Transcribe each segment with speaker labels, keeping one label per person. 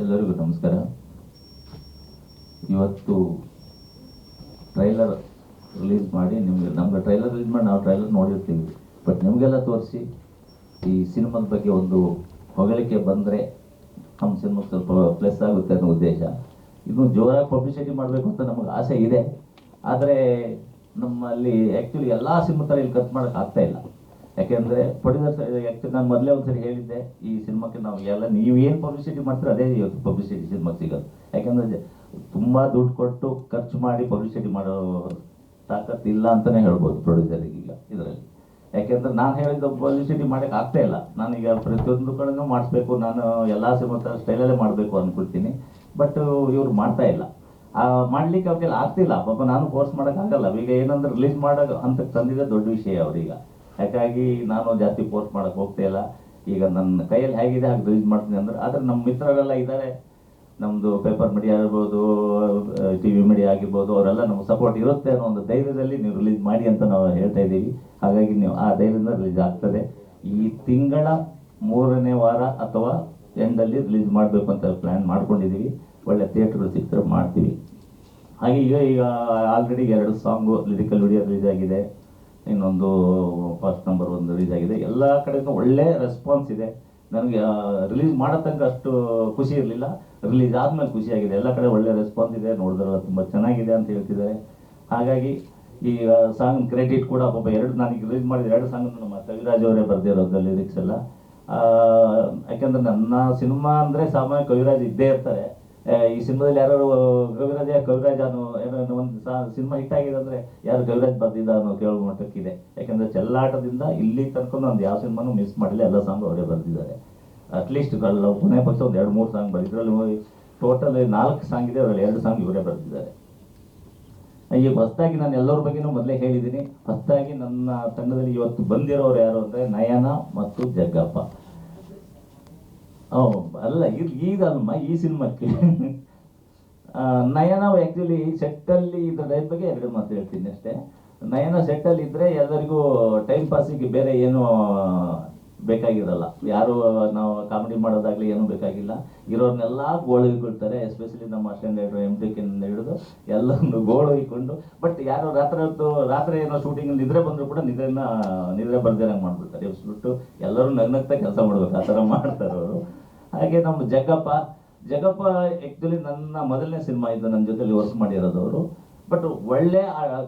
Speaker 1: ಎಲ್ಲರಿಗೂ ನಮಸ್ಕಾರ. ಇವತ್ತು ಟ್ರೈಲರ್ ರಿಲೀಸ್ ಮಾಡಿ ನಿಮಗೆ ನಮ್ಗೆ ಟ್ರೈಲರ್ ರಿಲೀಸ್ ಮಾಡಿ ನಾವು ಟ್ರೈಲರ್ ನೋಡಿರ್ತೀವಿ. ಬಟ್ ನಿಮಗೆಲ್ಲ ತೋರಿಸಿ ಈ ಸಿನಿಮಾದ ಬಗ್ಗೆ ಒಂದು ಹೊಗಳಿಕೆ ಬಂದರೆ ನಮ್ಮ ಸಿನಿಮಾಗೆ ಸ್ವಲ್ಪ ಪ್ಲಸ್ ಆಗುತ್ತೆ ಅನ್ನೋ ಉದ್ದೇಶ. ಇನ್ನು ಜೋರಾಗಿ ಪಬ್ಲಿಸಿಟಿ ಮಾಡಬೇಕು ಅಂತ ನಮಗೆ ಆಸೆ ಇದೆ. ಆದರೆ ನಮ್ಮಲ್ಲಿ ಆ್ಯಕ್ಚುಲಿ ಎಲ್ಲ ಸಿನಿಮಾ ಥರ ಇಲ್ಲಿ ಖರ್ಚು ಮಾಡೋಕೆ ಆಗ್ತಾ ಇಲ್ಲ. ಯಾಕೆಂದರೆ ಪ್ರೊಡ್ಯೂಸರ್ ಆ್ಯಕ್ಚುಲಿ ನಾನು ಮೊದಲೇ ಒಂದ್ಸರಿ ಹೇಳಿದ್ದೆ, ಈ ಸಿನಿಮಾಕ್ಕೆ ನಾವು ಎಲ್ಲ ನೀವು ಏನು ಪಬ್ಲಿಸಿಟಿ ಮಾಡ್ತೀರೋ ಅದೇ ಇವತ್ತು ಪಬ್ಲಿಸಿಟಿ ಸಿನಿಮಾ ಸಿಗೋದು. ಯಾಕೆಂದರೆ ತುಂಬ ದುಡ್ಡು ಕೊಟ್ಟು ಖರ್ಚು ಮಾಡಿ ಪಬ್ಲಿಸಿಟಿ ಮಾಡೋ ತಾಕತ್ತು ಇಲ್ಲ ಅಂತಲೇ ಹೇಳ್ಬೋದು ಪ್ರೊಡ್ಯೂಸರಿಗೆ ಈಗ ಇದರಲ್ಲಿ. ಯಾಕೆಂದ್ರೆ ನಾನು ಹೇಳಿದ ಪಬ್ಲಿಸಿಟಿ ಮಾಡಕ್ಕೆ ಆಗ್ತಾ ಇಲ್ಲ. ನಾನೀಗ ಪ್ರತಿಯೊಂದು ಕಡೆನೂ ಮಾಡಿಸ್ಬೇಕು, ನಾನು ಎಲ್ಲ ಸಿನಿಮಾ ಸ್ಟೈಲಲ್ಲೇ ಮಾಡಬೇಕು ಅಂದ್ಕೊಳ್ತೀನಿ ಬಟ್ ಇವ್ರು ಮಾಡ್ತಾ ಇಲ್ಲ. ಮಾಡ್ಲಿಕ್ಕೆ ಅವ್ರಿಗೆಲ್ಲ ಆಗ್ತಿಲ್ಲ. ಪಾಪ ನಾನು ಫೋರ್ಸ್ ಮಾಡೋಕ್ಕಾಗಲ್ಲ ಈಗ ಏನಂದ್ರೆ ರಿಲೀಸ್ ಮಾಡೋ ಹಂತಕ್ಕೆ ತಂದಿದೆ ದೊಡ್ಡ ವಿಷಯ ಅವ್ರೀಗ. ಯಾಕಾಗಿ ನಾನು ಜಾಸ್ತಿ ಪೋಸ್ಟ್ ಮಾಡಕ್ಕೆ ಹೋಗ್ತಾ ಇಲ್ಲ. ಈಗ ನನ್ನ ಕೈಯಲ್ಲಿ ಹೇಗಿದೆ, ಹಾಗೆ ರಿಲೀಸ್ ಮಾಡ್ತೀನಿ ಅಂದ್ರೆ, ಆದರೆ ನಮ್ಮ ಮಿತ್ರರೆಲ್ಲ ಇದ್ದಾರೆ. ನಮ್ಮದು ಪೇಪರ್ ಮೀಡಿಯಾ ಆಗಿರ್ಬೋದು ಟಿ ವಿ ಮೀಡಿಯಾ ಆಗಿರ್ಬೋದು, ಅವರೆಲ್ಲ ನಮ್ಗೆ ಸಪೋರ್ಟ್ ಇರುತ್ತೆ ಅನ್ನೋ ಒಂದು ಧೈರ್ಯದಲ್ಲಿ ನೀವು ರಿಲೀಸ್ ಮಾಡಿ ಅಂತ ನಾವು ಹೇಳ್ತಾ ಇದ್ದೀವಿ. ಹಾಗಾಗಿ ನೀವು ಆ ಧೈರ್ಯದಿಂದ ರಿಲೀಸ್ ಆಗ್ತದೆ. ಈ ತಿಂಗಳ ಮೂರನೇ ವಾರ ಅಥವಾ ಎಂಡಲ್ಲಿ ರಿಲೀಸ್ ಮಾಡಬೇಕು ಅಂತ ಪ್ಲ್ಯಾನ್ ಮಾಡ್ಕೊಂಡಿದ್ದೀವಿ. ಒಳ್ಳೆ ಥಿಯೇಟ್ರ್ಗಳು ಸಿಕ್ಕರೆ ಮಾಡ್ತೀವಿ. ಹಾಗೆ ಈಗ ಈಗ ಆಲ್ರೆಡಿ ಎರಡು ಸಾಂಗು ಲಿರಿಕಲ್ ವಿಡಿಯೋ ರಿಲೀಸ್ ಆಗಿದೆ. ಇನ್ನೊಂದು ಫಸ್ಟ್ ನಂಬರ್ ಒಂದು ರಿಲೀಸ್ ಆಗಿದೆ. ಎಲ್ಲ ಕಡೆಯೂ ಒಳ್ಳೆ ರೆಸ್ಪಾನ್ಸ್ ಇದೆ. ನನಗೆ ರಿಲೀಸ್ ಮಾಡೋ ತನಕ ಅಷ್ಟು ಖುಷಿ ಇರಲಿಲ್ಲ. ರಿಲೀಸ್ ಆದಮೇಲೆ ಖುಷಿ ಆಗಿದೆ. ಎಲ್ಲ ಕಡೆ ಒಳ್ಳೆ ರೆಸ್ಪಾನ್ಸ್ ಇದೆ. ನೋಡಿದ್ರಲ್ಲ ತುಂಬ ಚೆನ್ನಾಗಿದೆ ಅಂತ ಹೇಳ್ತಿದ್ದಾರೆ. ಹಾಗಾಗಿ ಈ ಸಾಂಗ್ ಕ್ರೆಡಿಟ್ ಕೂಡ ಪಾಪ ಎರಡು ನನಗೆ ರಿಲೀಸ್ ಮಾಡಿದ ಎರಡು ಸಾಂಗ್ ನಮ್ಮ ಕವಿರಾಜ್ ಅವರೇ ಬರೆದಿರೋದು ಲಿರಿಕ್ಸ್ ಎಲ್ಲ. ಯಾಕೆಂದರೆ ನನ್ನ ಸಿನಿಮಾ ಅಂದರೆ ಸಾಮಾನ್ಯ ಕವಿರಾಜ್ ಇದ್ದೇ ಇರ್ತಾರೆ. ಈ ಸಿನಿಮಾದಲ್ಲಿ ಯಾರು ಕವಿರಾಜ ಕವಿರಾಜ್ ಅನ್ನೋ ಏನೋ ಒಂದು ಸಿನಿಮಾ ಹಿಟ್ ಆಗಿದೆ ಅಂದ್ರೆ ಯಾರು ಕವಿರಾಜ್ ಬರ್ದಿದ್ದ ಅನ್ನೋ ಕೇಳುವ ಮಟ್ಟಕ್ಕಿದೆ. ಯಾಕಂದ್ರೆ ಚೆಲ್ಲಾಟದಿಂದ ಇಲ್ಲಿ ತನಕ ಒಂದು ಯಾವ ಸಿನಿಮಾನು ಮಿಸ್ ಮಾಡಿಲ್ಲ, ಎಲ್ಲ ಸಾಂಗ್ ಅವರೇ ಬರೆದಿದ್ದಾರೆ. ಅಟ್ಲೀಸ್ಟ್ ಕೊನೆ ಪಕ್ಷ ಒಂದು ಎರಡು, ಮೂರು ಸಾಂಗ್ ಬರೆದಿದ್ರಲ್ಲಿ ಟೋಟಲ್ ನಾಲ್ಕು ಸಾಂಗ್ ಇದೆ, ಅದರಲ್ಲಿ ಎರಡು ಸಾಂಗ್ ಇವರೇ ಬರೆದಿದ್ದಾರೆ. ಈಗ ಹೊಸದಾಗಿ ನಾನು ಎಲ್ಲರ ಬಗ್ಗೆನೂ ಮೊದಲೇ ಹೇಳಿದ್ದೀನಿ. ಹೊಸದಾಗಿ ನನ್ನ ತಂಡದಲ್ಲಿ ಇವತ್ತು ಬಂದಿರೋರು ಯಾರು ಅಂದರೆ ನಯನ ಮತ್ತು ಜಗ್ಗಪ್ಪ. ಓ ಅಲ್ಲ ಇದು ಈಗಲ್ಮ ಈ ಸಿನಿಮಾಕ್ಕೆ. ನಯನ ಆ್ಯಕ್ಚುಲಿ ಸೆಟ್ಟಲ್ಲಿ ಇದ್ದ ಟೈಪ್ ಬಗ್ಗೆ ಎರಡು ಮಾತು ಹೇಳ್ತೀನಿ ಅಷ್ಟೇ. ನಯನ ಸೆಟ್ಟಲ್ಲಿ ಇದ್ದರೆ ಎಲ್ಲರಿಗೂ ಟೈಮ್ ಪಾಸಿಗೆ ಬೇರೆ ಏನು ಬೇಕಾಗಿರಲ್ಲ. ಯಾರು ನಾವು ಕಾಮಿಡಿ ಮಾಡೋದಾಗ್ಲಿ ಏನೂ ಬೇಕಾಗಿಲ್ಲ. ಇರೋರ್ನೆಲ್ಲ ಗೋಳು ಇಟ್ಕೊಳ್ತಾರೆ ಎಸ್ಪೆಷಲಿ ನಮ್ಮ ಅಸ್ಟೆಂಡ್ ಎಂ ಕೆ ಹಿಡಿದು ಎಲ್ಲರನ್ನು ಗೋಳು ಬಟ್ ಯಾರು ರಾತ್ರಿ ಹೊತ್ತು, ರಾತ್ರಿ ಏನೋ ಶೂಟಿಂಗ್ ನಿದ್ರೆ ಬಂದರೂ ಕೂಡ ನಿದ್ರೆನ, ನಿದ್ರೆ ಬರ್ದಿರಂಗೆ ಮಾಡ್ಬಿಡ್ತಾರೆ. ಎಬ್ಸ್ಬಿಟ್ಟು ಎಲ್ಲರೂ ನಗ್ನಗ್ತಾ ಕೆಲಸ ಮಾಡ್ಬೇಕು, ಆ ಥರ ಮಾಡ್ತಾರೆ ಅವರು. ಹಾಗೆ ನಮ್ಮ ಜಗ್ಗಪ್ಪ ಜಗಪ್ಪ ಆ್ಯಕ್ಚುಲಿ ನನ್ನ ಮೊದಲನೇ ಸಿನಿಮಾ ಇದು ನನ್ನ ಜೊತೆಲಿ ವರ್ಕ್ ಮಾಡಿರೋದು ಅವರು. ಬಟ್ ಒಳ್ಳೆ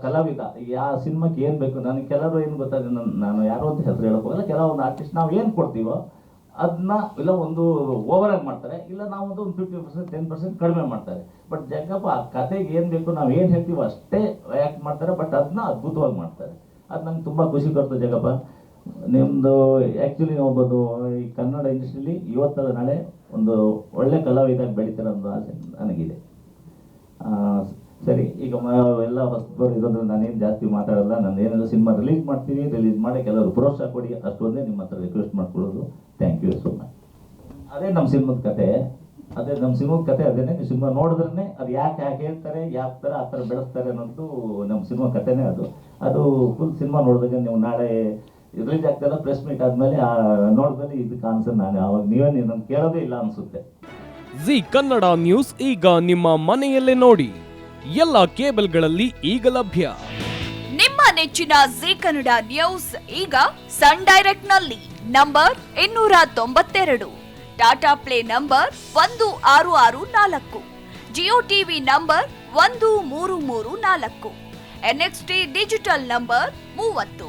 Speaker 1: ಕಲಾವಿದ ಆ ಸಿನಿಮಾಕ್ಕೆ ಏನು ಬೇಕು ನನಗೆ ಕೆಲವರು ಏನು ಗೊತ್ತಾಗ ನಾನು ಯಾರೋ ಅಂತ ಹೆಸರು ಹೇಳೋಕ್ಕೋಗಲ್ಲ. ಕೆಲವೊಂದು ಆರ್ಟಿಸ್ಟ್ ನಾವು ಏನು ಕೊಡ್ತೀವೋ ಅದನ್ನ ಇಲ್ಲ ಒಂದು ಓವರ್ ಮಾಡ್ತಾರೆ. ಇಲ್ಲ ನಾವು ಒಂದು ಒಂದು ಫಿಫ್ಟಿ ಪರ್ಸೆಂಟ್ ಟೆನ್ ಪರ್ಸೆಂಟ್ ಕಡಿಮೆ ಮಾಡ್ತಾರೆ. ಬಟ್ ಜಗ್ಗಪ್ಪ ಆ ಕತೆಗೆ ಏನು ಬೇಕು, ನಾವು ಏನು ಹೇಳ್ತೀವೋ ಅಷ್ಟೇ ಆ್ಯಕ್ಟ್ ಮಾಡ್ತಾರೆ. ಬಟ್ ಅದನ್ನ ಅದ್ಭುತವಾಗಿ ಮಾಡ್ತಾರೆ. ಅದು ನಂಗೆ ತುಂಬ ಖುಷಿ ಕೊಡ್ತು ಜಗಪ್ಪ ನಿಮ್ಮದು ಆ್ಯಕ್ಚುಲಿ ಒಬ್ಬದು ಈ ಕನ್ನಡ ಇಂಡಸ್ಟ್ರಿಲಿ ಇವತ್ತಲ್ಲ ನಾಳೆ ಒಂದು ಒಳ್ಳೆ ಕಲಾವಿದಾಗಿ ಬೆಳೀತಾರೆ ಅನ್ನೋ ಆಸೆ ನನಗಿದೆ. ಸರಿ, ಈಗ ಎಲ್ಲ ಹೊಸಬರು ಇರೋದ್ರಿಂದ ನಾನೇನು ಜಾಸ್ತಿ ಮಾತಾಡಲ್ಲ ನಾನು ಏನೆಲ್ಲ ಸಿನಿಮಾ ರಿಲೀಸ್ ಮಾಡ್ತೀವಿ ರಿಲೀಸ್ ಮಾಡಿ ಕೆಲವರು ಪ್ರೋತ್ಸಾಹ ಕೊಡಿ ಅಷ್ಟೊಂದೇ ನಿಮ್ಮ ಹತ್ರ ರಿಕ್ವೆಸ್ಟ್ ಮಾಡ್ಕೊಳ್ಳೋದು. ಥ್ಯಾಂಕ್ ಯು ಸೊ ಮಚ್ ಅದೇ ನಮ್ಮ ಸಿನಿಮಾದ ಕತೆ, ಅದೇ ನಮ್ಮ ಸಿನಿಮಾದ ಕತೆ, ಅದೇನೆ ನೀವು ಸಿನಿಮಾ ನೋಡಿದ್ರೆ ಅದು ಯಾಕೆ ಯಾಕೆ ಹೇಳ್ತಾರೆ ಯಾವ ಥರ ಆ ಥರ ಬೆಳೆಸ್ತಾರೆ ಅನ್ನೋದು ನಮ್ಮ ಸಿನಿಮಾ ಕತೆನೇ ಅದು. ಅದು ಫುಲ್ ಸಿನಿಮಾ ನೋಡಿದಾಗ ನೀವು ನಾಳೆ ರಿಲೀಸ್ ಆಗ್ತಾಯಿಲ್ಲ ಪ್ರೆಸ್ ಮೀಟ್ ಆದಮೇಲೆ ನೋಡಿದ್ಮೇಲೆ ಇದಕ್ಕೆ ಆನ್ಸರ್ ನಾನು. ಅವಾಗ ನೀವೇ ನನ್ನ ಕೇಳೋದೇ ಇಲ್ಲ ಅನ್ಸುತ್ತೆ.
Speaker 2: ಜಿ ಕನ್ನಡ ನ್ಯೂಸ್ ಈಗ ನಿಮ್ಮ ಮನೆಯಲ್ಲೇ ನೋಡಿ. ಎಲ್ಲ ಕೇಬಲ್ಗಳಲ್ಲಿ ಈಗ ಲಭ್ಯ.
Speaker 3: ನಿಮ್ಮ ನೆಚ್ಚಿನ ಜಿ ಕನ್ನಡ ನ್ಯೂಸ್ ಈಗ ಸನ್ ಡೈರೆಕ್ಟ್ನಲ್ಲಿ ನಂಬರ್ ಇನ್ನೂರ ತೊಂಬತ್ತೆರಡು. ಟಾಟಾ ಪ್ಲೇ ನಂಬರ್ ಒಂದು ಆರು ಆರು ನಾಲ್ಕು. ಜಿಯೋ ಟಿವಿ ನಂಬರ್ ಒಂದು ಮೂರು ಮೂರು ನಾಲ್ಕು. ಎನ್ಎಕ್ಸ್ಟಿ ಡಿಜಿಟಲ್ ನಂಬರ್ ಮೂವತ್ತು.